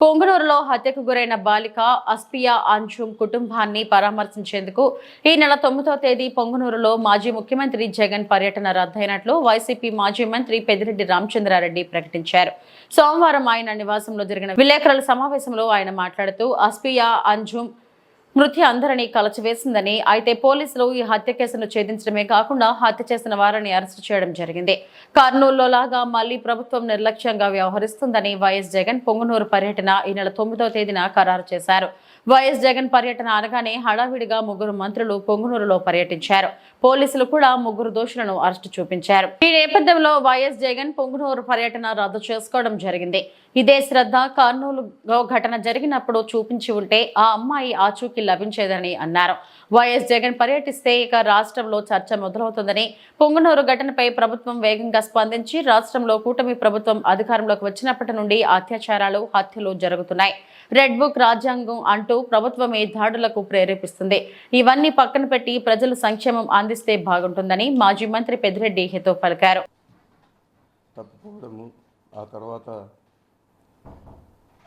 పొంగనూరులో హత్యకు గురైన బాలిక అస్పియా అంజుమ్ కుటుంబాన్ని పరామర్శించేందుకు ఈ నెల తొమ్మిదో తేదీ పొంగనూరులో మాజీ ముఖ్యమంత్రి జగన్ పర్యటన రద్దయినట్లు వైసీపీ మాజీ మంత్రి పెద్దిరెడ్డి రామచంద్రారెడ్డి ప్రకటించారు. సోమవారం ఆయన నివాసంలో జరిగిన విలేకరుల సమావేశంలో ఆయన మాట్లాడుతూ అస్పియా అంజుమ్ మృతి అందరినీ కలచివేసిందని అయితే పోలీసులు ఈ హత్య కేసును ఛేదించడమే కాకుండా హత్య చేసిన వారిని అరెస్టు చేయడం జరిగింది. కర్నూలులో లాగా మళ్ళీ ప్రభుత్వం నిర్లక్ష్యంగా వ్యవహరిస్తుందని వైఎస్ జగన్ పొంగునూరు పర్యటన ఈ నెల తొమ్మిదో తేదీన ఖరారు చేశారు. వైఎస్ జగన్ పర్యటన అనగానే హడావిడిగా ముగ్గురు మంత్రులు పొంగునూరులో పర్యటించారు. పోలీసులు కూడా ముగ్గురు దోషులను అరెస్టు చూపించారు. ఈ నేపథ్యంలో వైఎస్ జగన్ పొంగునూరు పర్యటన రద్దు చేసుకోవడం జరిగింది. ఇదే శ్రద్ధ కర్నూలులో ఘటన జరిగినప్పుడు చూపించి ఉంటే ఆ అమ్మాయి ఆచూకీ లభించేదని అన్నారు. వైఎస్ జగన్ పర్యటిస్తే ఇక రాష్ట్రంలో చర్చ మొదలవుతుందని పొంగునూరు ఘటనపై ప్రభుత్వం వేగంగా స్పందించి రాష్ట్రంలో కూటమి ప్రభుత్వం అధికారంలోకి వచ్చినప్పటి నుండి అత్యాచారాలు హత్యలు జరుగుతున్నాయి. రెడ్ బుక్ రాజ్యాంగం అంటూ ప్రభుత్వం ఈ దాడులకు ప్రేరేపిస్తుంది. ఇవన్నీ పక్కన పెట్టి ప్రజలు సంక్షేమం అందిస్తే బాగుంటుందని మాజీ మంత్రి పెద్దిరెడ్డి హితో పలికారు. ఆ తర్వాత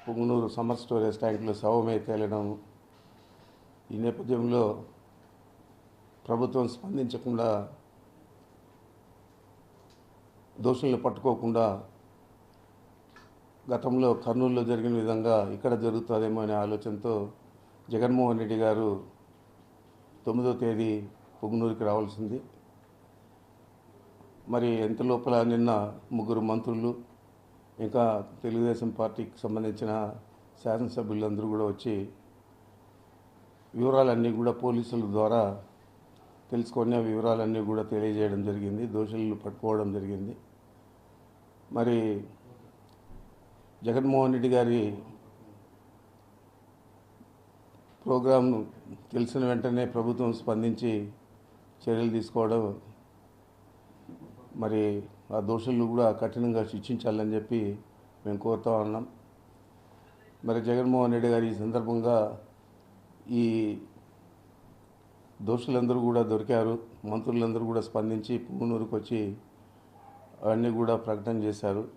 పుంగనూరు సమ్మర్ స్టోరేజ్ ట్యాంకులు శవమే తేలడం. ఈ నేపథ్యంలో ప్రభుత్వం స్పందించకుండా దోషుల్ని పట్టుకోకుండా గతంలో కర్నూలులో జరిగిన విధంగా ఇక్కడ జరుగుతుందేమో అనే ఆలోచనతో జగన్మోహన్ రెడ్డి గారు తొమ్మిదో తేదీ పుంగనూరుకి రావాల్సింది. మరి ఎంత లోపల నిన్న ముగ్గురు మంత్రులు ఇంకా తెలుగుదేశం పార్టీకి సంబంధించిన శాసనసభ్యులందరూ కూడా వచ్చి వివరాలన్నీ కూడా పోలీసుల ద్వారా తెలుసుకొని ఆ వివరాలన్నీ కూడా తెలియజేయడం జరిగింది దోషులను పట్టుకోవడం జరిగింది. మరి జగన్మోహన్ రెడ్డి గారి ప్రోగ్రాం తెలిసిన వెంటనే ప్రభుత్వం స్పందించి చర్యలు తీసుకోవడం మరి ఆ దోషులను కూడా కఠినంగా శిక్షించాలని చెప్పి మేము కోరుతా ఉన్నాం. మరి జగన్మోహన్ రెడ్డి గారు ఈ సందర్భంగా ఈ దోషులందరూ కూడా దొరికారు. మంత్రులందరూ కూడా స్పందించి పుంగనూరుకు వచ్చి అవన్నీ కూడా ప్రకటన చేశారు.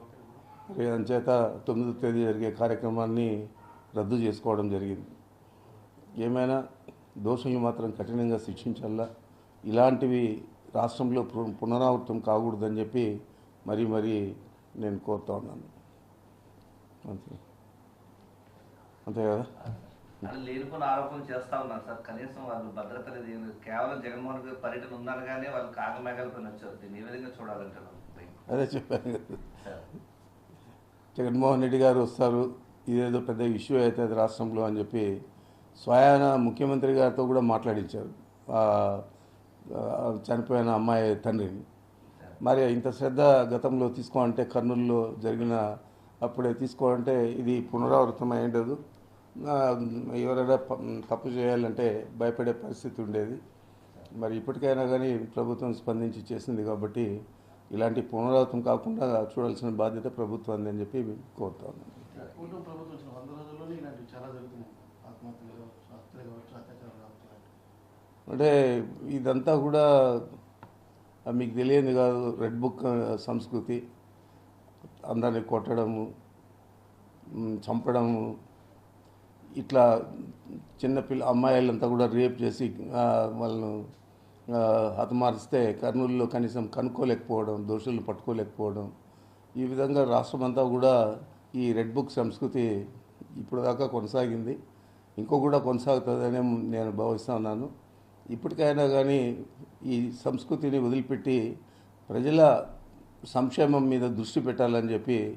మరి అంచేత తొమ్మిదో తేదీ జరిగే కార్యక్రమాన్ని రద్దు చేసుకోవడం జరిగింది. ఏమైనా దోషుల్ని మాత్రం కఠినంగా శిక్షించాలా? ఇలాంటివి రాష్ట్రంలో పునరావృతం కాకూడదని చెప్పి మరీ మరీ నేను కోరుతా ఉన్నాను. అంతే. అంతే కదా? లేనిపోయిన ఆరోపణలు చేస్తా ఉన్నారు సార్. కనీసం వాళ్ళు భద్రత లేదు. కేవలం జగన్మోహన్ రెడ్డి పర్యటన ఉందనగానే వాళ్ళు కాగమేఘాలపైన వచ్చారు. దీన్ని ఏ విధంగా చూడాలంటారు అదే చెప్పాను కదా. జగన్మోహన్ రెడ్డి గారు వస్తారు. ఇదేదో పెద్ద ఇష్యూ అవుతుంది రాష్ట్రంలో అని చెప్పి స్వయాన ముఖ్యమంత్రి గారితో కూడా మాట్లాడించారు. చనిపోయిన అమ్మాయి తండ్రిని మరి ఇంత శ్రద్ధ గతంలో తీసుకోవాలంటే కర్నూలులో జరిగిన అప్పుడే తీసుకోవాలంటే ఇది పునరావృతం అయి ఉండదు. ఎవరైనా తప్పు చేయాలంటే భయపడే పరిస్థితి ఉండేది. మరి ఇప్పటికైనా కానీ ప్రభుత్వం స్పందించి చేసింది కాబట్టి ఇలాంటి పునరావృతం కాకుండా చూడాల్సిన బాధ్యత ప్రభుత్వం అని చెప్పి కోరుతా ఉన్నాను కుటుంబ ప్రభుత్వం వచ్చిన వంద రోజుల్లోనే ఇలాంటివి చాలా జరుగుతున్నాయి ఆత్మహత్యలు కావచ్చు హత్యలు కావచ్చు అత్యాచారాలు కావచ్చు ఇలాంటివి. అంటే ఇదంతా కూడా మీకు తెలియంది కాదు. రెడ్ బుక్ సంస్కృతి అందరిని కొట్టడము చంపడము ఇట్లా చిన్నపిల్ల అమ్మాయిలంతా కూడా రేప్ చేసి వాళ్ళను హతమారిస్తే కర్నూలులో కనీసం కనుక్కోలేకపోవడం దోషులను పట్టుకోలేకపోవడం ఈ విధంగా రాష్ట్రమంతా కూడా ఈ రెడ్ బుక్ సంస్కృతి ఇప్పుడు దాకా కొనసాగింది. ఇంకో కూడా కొనసాగుతుందనే నేను భావిస్తున్నాను ఇప్పటికైనా కానీ ఈ సంస్కృతిని వదిలిపెట్టి ప్రజల సంక్షేమం మీద దృష్టి పెట్టాలని చెప్పి